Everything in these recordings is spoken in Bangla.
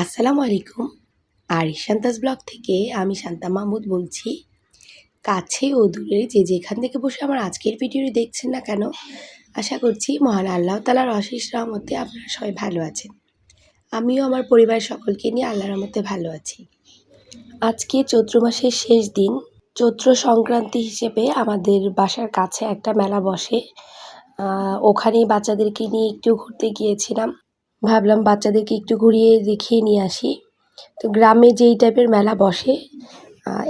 আসসালামু আলাইকুম। আর শান্তাস ব্লগ থেকে আমি শান্তা মাহমুদ বলছি কাছে ও দূরে যে যেখান থেকে বসে আমার আজকের ভিডিওটি দেখছেন না কেন আশা করছি মহান আল্লাহ তালার অশেষ রহমতে আপনারা সবাই ভালো আছেন। আমিও আমার পরিবার সকলকে নিয়ে আল্লাহর রহমতে ভালো আছি। আজকে চৈত্র মাসের শেষ দিন। চৈত্র সংক্রান্তি হিসেবে আমাদের বাসার কাছে একটা মেলা বসে। আহ, ওখানেই বাচ্চাদেরকে নিয়ে একটু ঘুরতে গিয়েছিলাম। ভাবলাম বাচ্চাদেরকে একটু ঘুরিয়ে দেখিয়ে নিয়ে আসি। তো গ্রামে যেই টাইপের মেলা বসে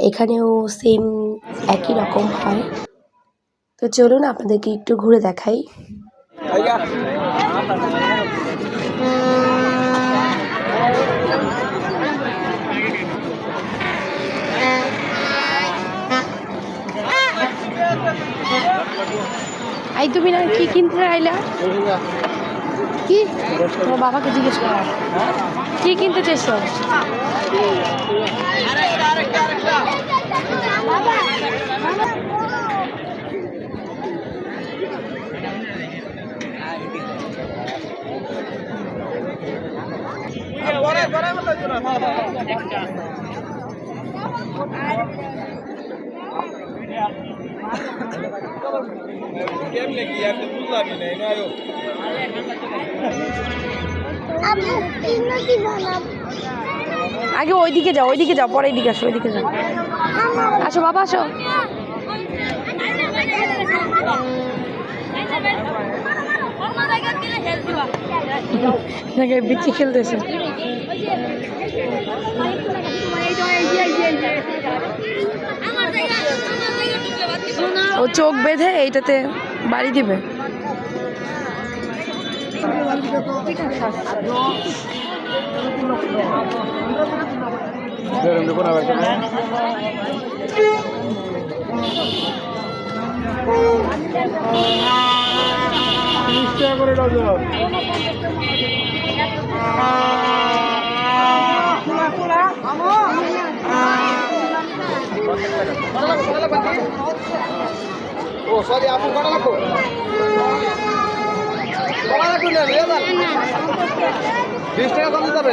এখানেও সেম একই রকম হয়। তো চলুন আপনাদেরকে একটু ঘুরে দেখাই। এই তুমি না কি কিনতে আইলা? কি? তোমার বাবাকে জিজ্ঞেস করো। কি কিনতে চাইছো? কেমনে কি? আর তো বুঝলাম না আগে ওইদিকে যাও ওইদিকে যাও, পরে এইদিকে আসো, ওইদিকে যাও। আসো বাবা, আসো। বিচি খেলতেছে। ও চোখ বেঁধে এইটাতে বাড়ি দিবে। করে ডজন ও সরি আপনি কটা লাগবো? বিশ টাকা কম দিতে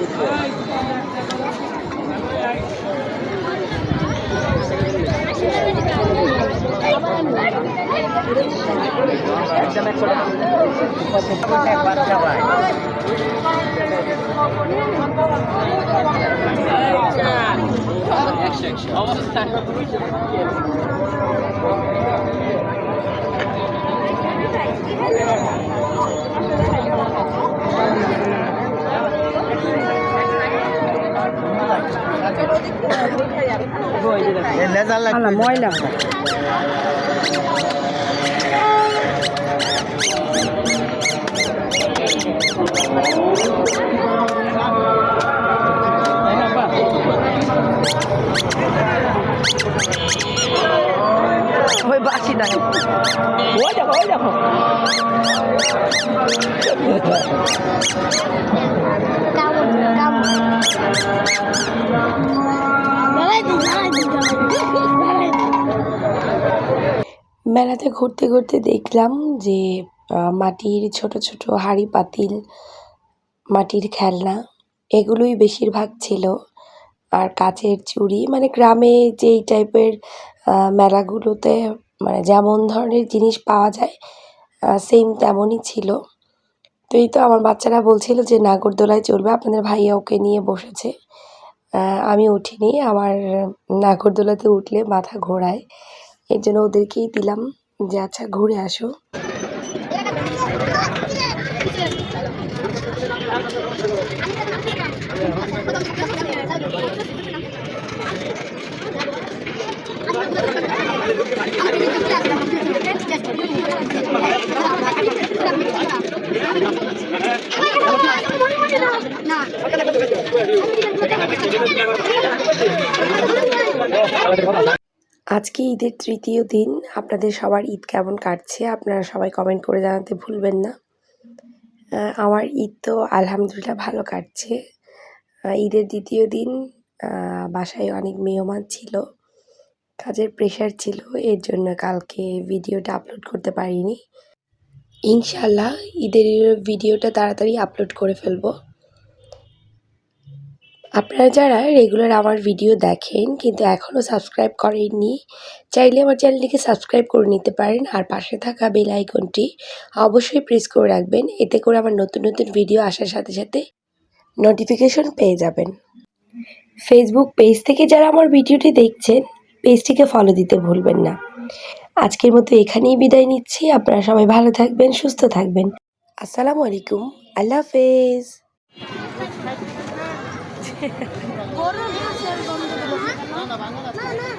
ও গো গো জায়গা কিনা করল কিনা কিনা আল্লাহ ময়লা ওই বাসি দেখো ওই দেখো ওই দেখো কামড় কামড় মেলাতে ঘুরতে ঘুরতে দেখলাম যে মাটির ছোট ছোট হাঁড়ি পাতিল, মাটির খেলনা, এগুলোই বেশিরভাগ ছিল। আর কাচের চুড়ি মানে গ্রামে যেই টাইপের মেলাগুলোতে মানে যেমন ধরনের জিনিস পাওয়া যায় সেম তেমনই ছিল। তো এই তো আমার বাচ্চারা বলছিল যে, নাগরদোলায় চলবে আপনাদের ভাইয়া ওকে নিয়ে বসেছে। আমি উঠিনি। আমার নাগরদোলাতে উঠলে মাথা ঘোরায়। এর জন্য ওদেরকেই দিলাম যে আচ্ছা ঘুরে আসো। আজকে ঈদের তৃতীয় দিন। আপনাদের সবার ঈদ কেমন কাটছে আপনারা সবাই কমেন্ট করে জানাতে ভুলবেন না। আমার ঈদ তো আলহামদুলিল্লাহ ভালো কাটছে। ঈদের দ্বিতীয় দিন বাসায় অনেক মেহমান ছিল, কাজের প্রেশার ছিল, এর জন্য কালকে ভিডিওটা আপলোড করতে পারিনি। ইনশাল্লাহ ঈদের ভিডিওটা তাড়াতাড়ি আপলোড করে ফেলব। আপনারা যারা রেগুলার আমার ভিডিও দেখেন কিন্তু এখনও সাবস্ক্রাইব করেননি, চাইলে আমার চ্যানেলটিকে সাবস্ক্রাইব করে নিতে পারেন আর পাশে থাকা বেল আইকনটি অবশ্যই প্রেস করে রাখবেন, এতে করে আমার নতুন নতুন ভিডিও আসার সাথে সাথে নোটিফিকেশন পেয়ে যাবেন। ফেসবুক পেজ থেকে যারা আমার ভিডিওটি দেখছেন পেজটিকে ফলো দিতে ভুলবেন না। আজকের মতো এখানেই বিদায় নিচ্ছি, আপনারা সবাই ভালো থাকবেন, সুস্থ থাকবেন। আসসালামু আলাইকুম, আল্লাহ হাফেজ। না না